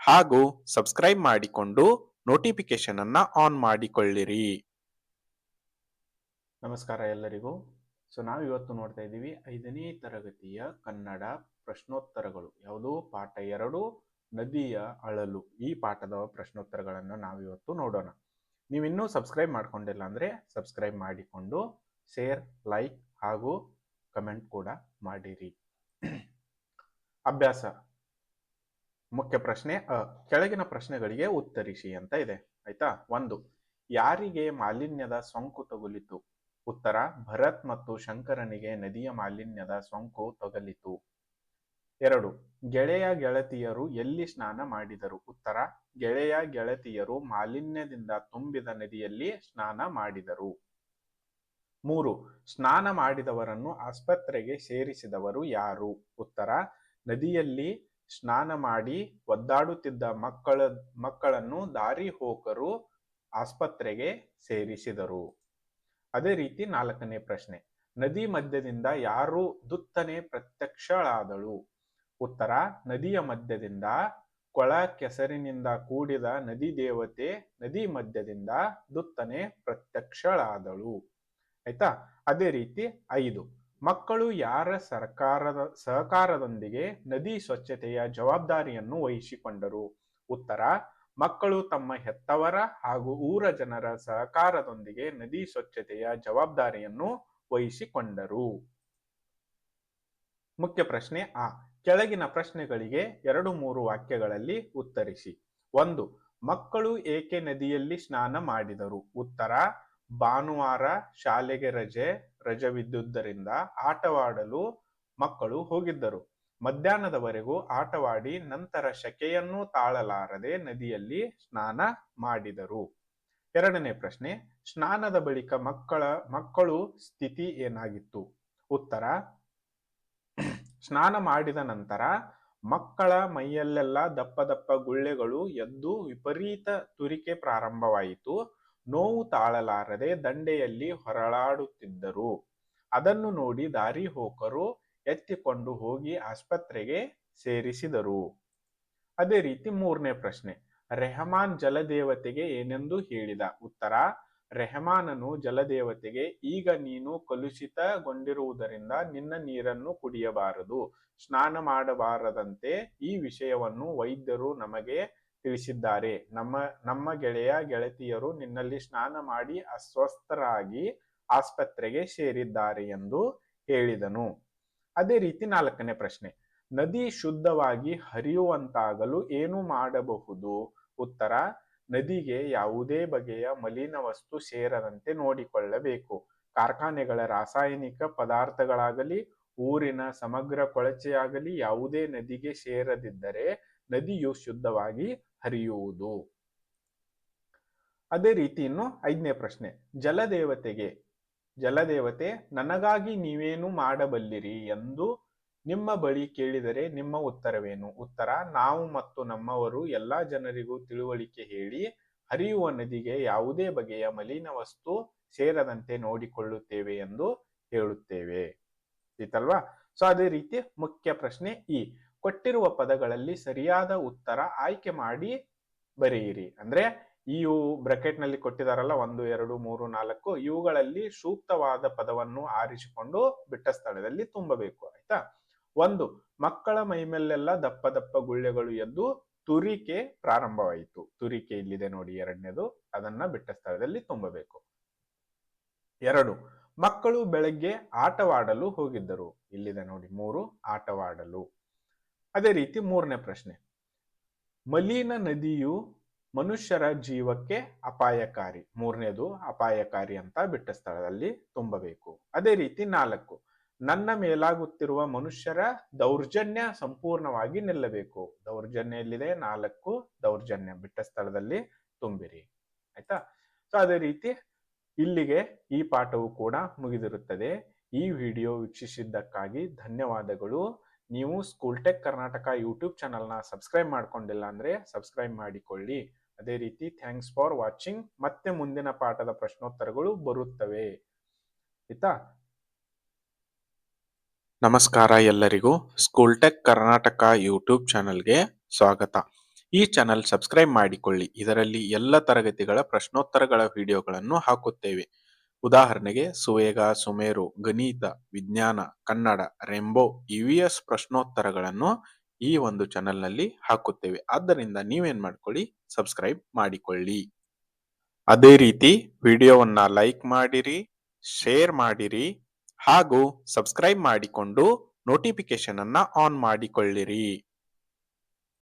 ಹಾಗೂ ಸಬ್ಸ್ಕ್ರೈಬ್ ಮಾಡಿಕೊಂಡು ನೋಟಿಫಿಕೇಶನ್ ಅನ್ನ ಆನ್ ಮಾಡಿಕೊಳ್ಳಿರಿ. ನಮಸ್ಕಾರ ಎಲ್ಲರಿಗೂ. ಸೊ ನಾವು ಇವತ್ತು ನೋಡ್ತಾ ಇದ್ದೀವಿ ಐದನೇ ತರಗತಿಯ ಕನ್ನಡ ಪ್ರಶ್ನೋತ್ತರಗಳು. ಯಾವುದು? ಪಾಠ ಎರಡು, ನದಿಯ ಅಳಲು. ಈ ಪಾಠದ ಪ್ರಶ್ನೋತ್ತರಗಳನ್ನು ನಾವು ಇವತ್ತು ನೋಡೋಣ. ನೀವಿನ್ನೂ ಸಬ್ಸ್ಕ್ರೈಬ್ ಮಾಡ್ಕೊಂಡಿಲ್ಲ ಅಂದ್ರೆ ಸಬ್ಸ್ಕ್ರೈಬ್ ಮಾಡಿಕೊಂಡು ಶೇರ್ ಲೈಕ್ ಹಾಗೂ ಕಮೆಂಟ್ ಕೂಡ ಮಾಡಿರಿ. ಅಭ್ಯಾಸ. ಮುಖ್ಯ ಪ್ರಶ್ನೆ, ಅ, ಕೆಳಗಿನ ಪ್ರಶ್ನೆಗಳಿಗೆ ಉತ್ತರಿಸಿ ಅಂತ ಇದೆ. ಆಯ್ತಾ? ಒಂದು, ಯಾರಿಗೆ ಮಾಲಿನ್ಯದ ಸೋಂಕು ತಗುಲಿತು? ಉತ್ತರ, ಭರತ್ ಮತ್ತು ಶಂಕರನಿಗೆ ನದಿಯ ಮಾಲಿನ್ಯದ ಸೋಂಕು ತಗಲಿತು. ಎರಡು, ಗೆಳೆಯ ಗೆಳತಿಯರು ಎಲ್ಲಿ ಸ್ನಾನ ಮಾಡಿದರು? ಉತ್ತರ, ಗೆಳೆಯ ಗೆಳತಿಯರು ಮಾಲಿನ್ಯದಿಂದ ತುಂಬಿದ ನದಿಯಲ್ಲಿ ಸ್ನಾನ ಮಾಡಿದರು. ಮೂರು, ಸ್ನಾನ ಮಾಡಿದವರನ್ನು ಆಸ್ಪತ್ರೆಗೆ ಸೇರಿಸಿದವರು ಯಾರು? ಉತ್ತರ, ನದಿಯಲ್ಲಿ ಸ್ನಾನ ಮಾಡಿ ಒದ್ದಾಡುತ್ತಿದ್ದ ಮಕ್ಕಳ, ಮಕ್ಕಳನ್ನು ದಾರಿ ಹೋಕರು ಆಸ್ಪತ್ರೆಗೆ ಸೇರಿಸಿದರು. ಅದೇ ರೀತಿ ನಾಲ್ಕನೇ ಪ್ರಶ್ನೆ, ನದಿ ಮಧ್ಯದಿಂದ ಯಾರು ದುತ್ತನೆ ಪ್ರತ್ಯಕ್ಷಳಾದಳು? ಉತ್ತರ, ನದಿಯ ಮಧ್ಯದಿಂದ ಕೊಳ ಕೆಸರಿನಿಂದ ಕೂಡಿದ ನದಿ ದೇವತೆ ನದಿ ಮಧ್ಯದಿಂದ ದುತ್ತನೆ ಪ್ರತ್ಯಕ್ಷಳಾದಳು. ಆಯ್ತಾ? ಅದೇ ರೀತಿ ಐದು ಮಕ್ಕಳು ಯಾರ ಸರ್ಕಾರದ, ಸಹಕಾರದೊಂದಿಗೆ ನದಿ ಸ್ವಚ್ಛತೆಯ ಜವಾಬ್ದಾರಿಯನ್ನು ವಹಿಸಿಕೊಂಡರು? ಉತ್ತರ, ಮಕ್ಕಳು ತಮ್ಮ ಹೆತ್ತವರ ಹಾಗೂ ಊರ ಜನರ ಸಹಕಾರದೊಂದಿಗೆ ನದಿ ಸ್ವಚ್ಛತೆಯ ಜವಾಬ್ದಾರಿಯನ್ನು ವಹಿಸಿಕೊಂಡರು. ಮುಖ್ಯ ಪ್ರಶ್ನೆ ಆ. ಕೆಳಗಿನ ಪ್ರಶ್ನೆಗಳಿಗೆ ಎರಡು ಮೂರು ವಾಕ್ಯಗಳಲ್ಲಿ ಉತ್ತರಿಸಿ. ಒಂದು, ಮಕ್ಕಳು ಏಕೆ ನದಿಯಲ್ಲಿ ಸ್ನಾನ ಮಾಡಿದರು? ಉತ್ತರ ಭಾನುವಾರ ಶಾಲೆಗೆ ರಜೆ ರಜವಿದ್ದುದರಿಂದ ಆಟವಾಡಲು ಮಕ್ಕಳು ಹೋಗಿದ್ದರು. ಮಧ್ಯಾಹ್ನದವರೆಗೂ ಆಟವಾಡಿ ನಂತರ ಶಕೆಯನ್ನು ತಾಳಲಾರದೆ ನದಿಯಲ್ಲಿ ಸ್ನಾನ ಮಾಡಿದರು. ಎರಡನೇ ಪ್ರಶ್ನೆ, ಸ್ನಾನದ ಬಳಿಕ ಮಕ್ಕಳ, ಮಕ್ಕಳು ಸ್ಥಿತಿ ಏನಾಗಿತ್ತು? ಉತ್ತರ, ಸ್ನಾನ ಮಾಡಿದ ನಂತರ ಮಕ್ಕಳ ಮೈಯಲ್ಲೆಲ್ಲ ದಪ್ಪ ದಪ್ಪ ಗುಳ್ಳೆಗಳು ಎದ್ದು ವಿಪರೀತ ತುರಿಕೆ ಪ್ರಾರಂಭವಾಯಿತು. ನೋವು ತಾಳಲಾರದೆ ದಂಡೆಯಲ್ಲಿ ಹೊರಳಾಡುತ್ತಿದ್ದರು. ಅದನ್ನು ನೋಡಿ ದಾರಿ ಹೋಕರು ಎತ್ತಿಕೊಂಡು ಹೋಗಿ ಆಸ್ಪತ್ರೆಗೆ ಸೇರಿಸಿದರು. ಅದೇ ರೀತಿ ಮೂರನೇ ಪ್ರಶ್ನೆ, ರೆಹಮಾನ್ ಜಲದೇವತೆಗೆ ಏನೆಂದು ಹೇಳಿದ? ಉತ್ತರ, ರೆಹಮಾನನು ಜಲದೇವತೆಗೆ, ಈಗ ನೀನು ಕಲುಷಿತಗೊಂಡಿರುವುದರಿಂದ ನಿನ್ನ ನೀರನ್ನು ಕುಡಿಯಬಾರದು. ಸ್ನಾನ ಮಾಡಬಾರದಂತೆ ಈ ವಿಷಯವನ್ನು ವೈದ್ಯರು ನಮಗೆ ತಿಳಿಸಿದ್ದಾರೆ. ನಮ್ಮ ನಮ್ಮ ಗೆಳೆಯ ಗೆಳತಿಯರು ನಿನ್ನಲ್ಲಿ ಸ್ನಾನ ಮಾಡಿ ಅಸ್ವಸ್ಥರಾಗಿ ಆಸ್ಪತ್ರೆಗೆ ಸೇರಿದ್ದಾರೆ ಎಂದು ಹೇಳಿದನು. ಅದೇ ರೀತಿ ನಾಲ್ಕನೇ ಪ್ರಶ್ನೆ, ನದಿ ಶುದ್ಧವಾಗಿ ಹರಿಯುವಂತಾಗಲು ಏನು ಮಾಡಬಹುದು? ಉತ್ತರ, ನದಿಗೆ ಯಾವುದೇ ಬಗೆಯ ಮಲಿನ ವಸ್ತು ಸೇರದಂತೆ ನೋಡಿಕೊಳ್ಳಬೇಕು. ಕಾರ್ಖಾನೆಗಳ ರಾಸಾಯನಿಕ ಪದಾರ್ಥಗಳಾಗಲಿ, ಊರಿನ ಸಮಗ್ರ ಕೊಳಚೆಯಾಗಲಿ ಯಾವುದೇ ನದಿಗೆ ಸೇರದಿದ್ದರೆ ನದಿಯು ಶುದ್ಧವಾಗಿ ಹರಿಯುವುದು. ಅದೇ ರೀತಿ ಇನ್ನು ಐದನೇ ಪ್ರಶ್ನೆ, ಜಲದೇವತೆಗೆ, ಜಲದೇವತೆ, ನನಗಾಗಿ ನೀವೇನು ಮಾಡಬಲ್ಲಿರಿ ಎಂದು ನಿಮ್ಮ ಬಳಿ ಕೇಳಿದರೆ ನಿಮ್ಮ ಉತ್ತರವೇನು? ಉತ್ತರ, ನಾವು ಮತ್ತು ನಮ್ಮವರು ಎಲ್ಲಾ ಜನರಿಗೂ ತಿಳುವಳಿಕೆ ಹೇಳಿ ಹರಿಯುವ ನದಿಗೆ ಯಾವುದೇ ಬಗೆಯ ಮಲಿನ ವಸ್ತು ಸೇರದಂತೆ ನೋಡಿಕೊಳ್ಳುತ್ತೇವೆ ಎಂದು ಹೇಳುತ್ತೇವೆ. ಇತ್ತಲ್ವಾ? ಸೊ ಅದೇ ರೀತಿ ಮುಖ್ಯ ಪ್ರಶ್ನೆ ಈ. ಕೊಟ್ಟಿರುವ ಪದಗಳಲ್ಲಿ ಸರಿಯಾದ ಉತ್ತರ ಆಯ್ಕೆ ಮಾಡಿ ಬರೆಯಿರಿ. ಅಂದ್ರೆ ಇವು ಬ್ರಕೆಟ್ನಲ್ಲಿ ಕೊಟ್ಟಿದಾರಲ್ಲ, ಒಂದು, ಎರಡು, ಮೂರು, ನಾಲ್ಕು, ಇವುಗಳಲ್ಲಿ ಸೂಕ್ತವಾದ ಪದವನ್ನು ಆರಿಸಿಕೊಂಡು ಬಿಟ್ಟ ಸ್ಥಳದಲ್ಲಿ ತುಂಬಬೇಕು, ಆಯ್ತಾ? ಒಂದು, ಮಕ್ಕಳ ಮೈಮೇಲೆಲ್ಲ ದಪ್ಪ ದಪ್ಪ ಗುಳ್ಳೆಗಳು ಎದ್ದು ತುರಿಕೆ ಪ್ರಾರಂಭವಾಯಿತು. ತುರಿಕೆ ಇಲ್ಲಿದೆ ನೋಡಿ, ಎರಡನೇದು, ಅದನ್ನ ಬಿಟ್ಟ ಸ್ಥಳದಲ್ಲಿ ತುಂಬಬೇಕು. ಎರಡು, ಮಕ್ಕಳು ಬೆಳಗ್ಗೆ ಆಟವಾಡಲು ಹೋಗಿದ್ದರು. ಇಲ್ಲಿದೆ ನೋಡಿ, ಮೂರು, ಆಟವಾಡಲು. ಅದೇ ರೀತಿ ಮೂರನೇ ಪ್ರಶ್ನೆ. ಮಲಿನ ನದಿಯು ಮನುಷ್ಯರ ಜೀವಕ್ಕೆ ಅಪಾಯಕಾರಿ. ಮೂರನೇದು ಅಪಾಯಕಾರಿ ಅಂತ ಬಿಟ್ಟ ಸ್ಥಳದಲ್ಲಿ ತುಂಬಬೇಕು. ಅದೇ ರೀತಿ ನಾಲ್ಕು. ನನ್ನ ಮೇಲಾಗುತ್ತಿರುವ ಮನುಷ್ಯರ ದೌರ್ಜನ್ಯ ಸಂಪೂರ್ಣವಾಗಿ ನಿಲ್ಲಬೇಕು. ದೌರ್ಜನ್ಯ ಎಲ್ಲಿದೆ? ನಾಲ್ಕು. ದೌರ್ಜನ್ಯ ಬಿಟ್ಟ ಸ್ಥಳದಲ್ಲಿ ತುಂಬಿರಿ. ಆಯ್ತಾ? ಸೊ ಅದೇ ರೀತಿ ಇಲ್ಲಿಗೆ ಈ ಪಾಠವು ಕೂಡ ಮುಗಿದಿರುತ್ತದೆ. ಈ ವಿಡಿಯೋ ವೀಕ್ಷಿಸಿದ್ದಕ್ಕಾಗಿ ಧನ್ಯವಾದಗಳು. ನೀವು ಸ್ಕೂಲ್ ಟೆಕ್ ಕರ್ನಾಟಕ ಯೂಟ್ಯೂಬ್ ಚಾನಲ್ನ ಸಬ್ಸ್ಕ್ರೈಬ್ ಮಾಡ್ಕೊಂಡಿಲ್ಲ ಅಂದ್ರೆ ಸಬ್ಸ್ಕ್ರೈಬ್ ಮಾಡಿಕೊಳ್ಳಿ. ಅದೇ ರೀತಿ ಥ್ಯಾಂಕ್ಸ್ ಫಾರ್ ವಾಚಿಂಗ್ ಮತ್ತೆ ಮುಂದಿನ ಪಾಠದ ಪ್ರಶ್ನೋತ್ತರಗಳು ಬರುತ್ತವೆ. ಆಯ್ತಾ? ನಮಸ್ಕಾರ ಎಲ್ಲರಿಗೂ. ಸ್ಕೂಲ್ ಟೆಕ್ ಕರ್ನಾಟಕ ಯೂಟ್ಯೂಬ್ ಚಾನಲ್ಗೆ ಸ್ವಾಗತ. ಈ ಚಾನಲ್ ಸಬ್ಸ್ಕ್ರೈಬ್ ಮಾಡಿಕೊಳ್ಳಿ. ಇದರಲ್ಲಿ ಎಲ್ಲ ತರಗತಿಗಳ ಪ್ರಶ್ನೋತ್ತರಗಳ ವಿಡಿಯೋಗಳನ್ನು ಹಾಕುತ್ತೇವೆ. ಉದಾಹರಣೆಗೆ ಸುವೇಗ, ಸುಮೇರು, ಗಣಿತ, ವಿಜ್ಞಾನ, ಕನ್ನಡ, ರೆಂಬೋ ಇವಿಎಸ್ ಪ್ರಶ್ನೋತ್ತರಗಳನ್ನು ಈ ಒಂದು ಚಾನೆಲ್ನಲ್ಲಿ ಹಾಕುತ್ತೇವೆ. ಆದ್ದರಿಂದ ನೀವೇನ್ ಮಾಡ್ಕೊಳ್ಳಿ? ಸಬ್ಸ್ಕ್ರೈಬ್ ಮಾಡಿಕೊಳ್ಳಿ. ಅದೇ ರೀತಿ ವಿಡಿಯೋವನ್ನ ಲೈಕ್ ಮಾಡಿರಿ ಶೇರ್ ಮಾಡಿರಿ, ಹಾಗೂ ಸಬ್ಸ್ಕ್ರೈಬ್ ಮಾಡಿಕೊಂಡು ನೋಟಿಫಿಕೇಶನ್ ಅನ್ನ ಆನ್ ಮಾಡಿಕೊಳ್ಳಿರಿ.